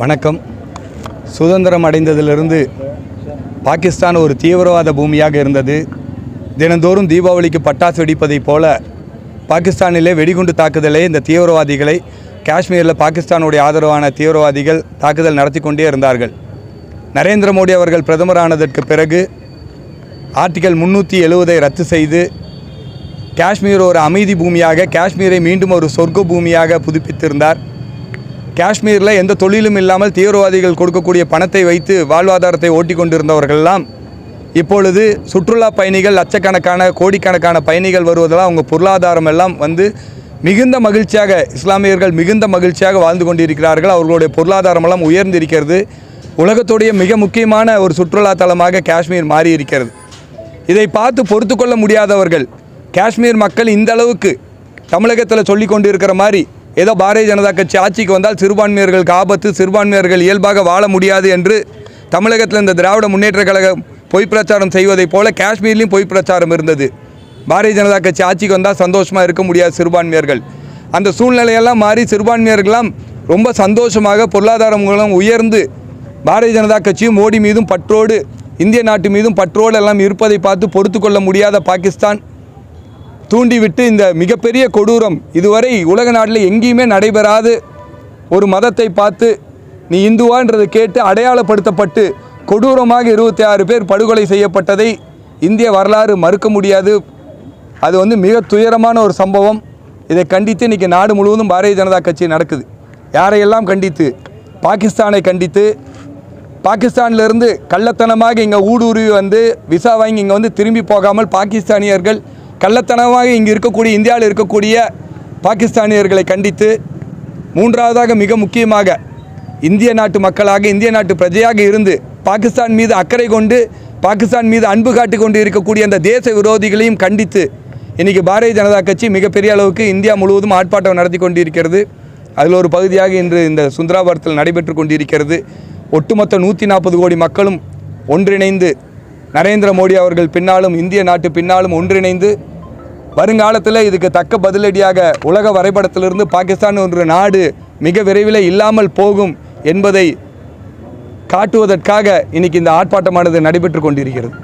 வணக்கம். சுதந்திரம் அடைந்ததிலிருந்து பாகிஸ்தான் ஒரு தீவிரவாத பூமியாக இருந்தது. தினந்தோறும் தீபாவளிக்கு பட்டாசு வெடிப்பதைப் போல பாகிஸ்தானிலே வெடிகுண்டு தாக்குதலே இந்த தீவிரவாதிகளை காஷ்மீரில் பாகிஸ்தானுடைய ஆதரவான தீவிரவாதிகள் தாக்குதல் நடத்தி கொண்டே இருந்தார்கள். நரேந்திர மோடி அவர்கள் பிரதமரானதற்கு பிறகு ஆர்டிகல் முன்னூற்றி எழுவதை ரத்து செய்து காஷ்மீர் ஒரு அமைதி பூமியாக காஷ்மீரை மீண்டும் ஒரு சொர்க்க பூமியாக புதுப்பித்திருந்தார். காஷ்மீரில் எந்த தொழிலும் இல்லாமல் தீவிரவாதிகள் கொடுக்கக்கூடிய பணத்தை வைத்து வாழ்வாதாரத்தை ஓட்டி கொண்டிருந்தவர்கள்லாம் இப்பொழுது சுற்றுலா பயணிகள் லட்சக்கணக்கான கோடிக்கணக்கான பயணிகள் வருவதெல்லாம் அவங்க பொருளாதாரம் எல்லாம் வந்து மிகுந்த மகிழ்ச்சியாக இஸ்லாமியர்கள் மிகுந்த மகிழ்ச்சியாக வாழ்ந்து கொண்டிருக்கிறார்கள். அவர்களுடைய பொருளாதாரமெல்லாம் உயர்ந்திருக்கிறது. உலகத்துடைய மிக முக்கியமான ஒரு சுற்றுலா தலமாக காஷ்மீர் மாறி இருக்கிறது இதை பார்த்து பொறுத்து கொள்ள முடியாதவர்கள் காஷ்மீர் மக்கள் இந்த அளவுக்கு தமிழகத்தில் சொல்லி கொண்டு இருக்கிற மாதிரி ஏதோ பாரதிய ஜனதா கட்சி ஆட்சிக்கு வந்தால் சிறுபான்மையர்களுக்கு ஆபத்து சிறுபான்மையர்கள் இயல்பாக வாழ முடியாது என்று தமிழகத்தில் இந்த திராவிட முன்னேற்றக் கழகம் பொய் பிரச்சாரம் செய்வதைப் போல காஷ்மீர்லேயும் பொய் பிரச்சாரம் இருந்தது. பாரதிய ஜனதா கட்சி ஆட்சிக்கு வந்தால் சந்தோஷமாக இருக்க முடியாது சிறுபான்மையர்கள் அந்த சூழ்நிலையெல்லாம் மாறி சிறுபான்மையர்கள்லாம் ரொம்ப சந்தோஷமாக பொருளாதாரம் மூலம் உயர்ந்து பாரதிய ஜனதா கட்சியும் மோடி மீதும் பற்றோடு இந்திய நாட்டு மீதும் பற்றோடு எல்லாம் இருப்பதை பார்த்து பொறுத்து கொள்ள முடியாத பாகிஸ்தான் தூண்டிவிட்டு இந்த மிகப்பெரிய கொடூரம் இதுவரை உலக நாட்டில் எங்கேயுமே நடைபெறாது. ஒரு மதத்தை பார்த்து நீ இந்துவான்றதை கேட்டு அடையாளப்படுத்தப்பட்டு கொடூரமாக இருபத்தி ஆறு பேர் படுகொலை செய்யப்பட்டதை இந்திய வரலாறு மறுக்க முடியாது. அது வந்து மிக துயரமான ஒரு சம்பவம். இதை கண்டித்து இன்றைக்கி நாடு முழுவதும் பாரதிய ஜனதா கட்சி நடக்குது. யாரையெல்லாம் கண்டித்து? பாகிஸ்தானை கண்டித்து. பாகிஸ்தானிலிருந்து கள்ளத்தனமாக இங்கே ஊடுருவி வந்து விசா வாங்கி இங்கே வந்து திரும்பி போகாமல் பாகிஸ்தானியர்கள் கள்ளத்தனமாக இங்கு இருக்கக்கூடிய இந்தியாவில் இருக்கக்கூடிய பாகிஸ்தானியர்களை கண்டித்து மூன்றாவதாக மிக முக்கியமாக இந்திய நாட்டு மக்களாக இந்திய நாட்டு பிரஜையாக இருந்து பாகிஸ்தான் மீது அக்கறை கொண்டு பாகிஸ்தான் மீது அன்பு காட்டி கொண்டு இருக்கக்கூடிய அந்த தேச விரோதிகளையும் கண்டித்து இன்றைக்கி பாரதிய ஜனதா கட்சி மிகப்பெரிய அளவுக்கு இந்தியா முழுவதும் ஆர்ப்பாட்டம் நடத்தி கொண்டிருக்கிறது. அதில் ஒரு பகுதியாக இன்று இந்த சுந்தராபுரத்தில் நடைபெற்று கொண்டிருக்கிறது. ஒட்டுமொத்த நூற்றி நாற்பது கோடி மக்களும் ஒன்றிணைந்து நரேந்திர மோடி அவர்கள் பின்னாலும் இந்திய நாட்டு பின்னாலும் ஒன்றிணைந்து வருங்காலத்தில் இதுக்கு தக்க பதிலடியாக உலக வரைபடத்திலிருந்து பாகிஸ்தான் என்ற நாடு மிக விரைவில் இல்லாமல் போகும் என்பதை காட்டுவதற்காக இன்னைக்கு இந்த ஆர்ப்பாட்டமானது நடைபெற்று கொண்டிருக்கிறது.